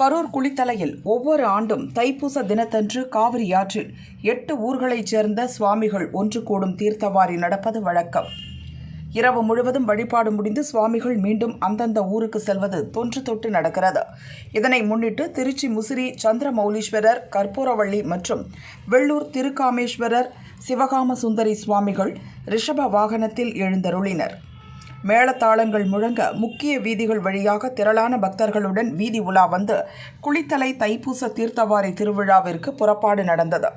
கரூர் குளித்தலையில் ஒவ்வொரு ஆண்டும் தைப்பூச தினத்தன்று காவிரி ஆற்றில் எட்டு ஊர்களைச் சேர்ந்த சுவாமிகள் ஒன்று கூடும் தீர்த்தவாரி நடப்பது வழக்கம். இரவு முழுவதும் வழிபாடு முடிந்து சுவாமிகள் மீண்டும் அந்தந்த ஊருக்கு செல்வது தொன்று தொட்டு நடக்கிறது. இதனை முன்னிட்டு திருச்சி முசிறி சந்திரமௌலீஸ்வரர் கற்பூரவள்ளி மற்றும் வெள்ளூர் திருக்காமேஸ்வரர் சிவகாம சுந்தரி சுவாமிகள் ரிஷப வாகனத்தில் எழுந்தருளினர். மேளதாளங்கள் முழங்க முக்கிய வீதிகள் வழியாக திரளான பக்தர்களுடன் வீதி உலா வந்து குளித்தலை தைப்பூச தீர்த்தவாரி திருவிழாவிற்கு புறப்பாடு நடந்தது.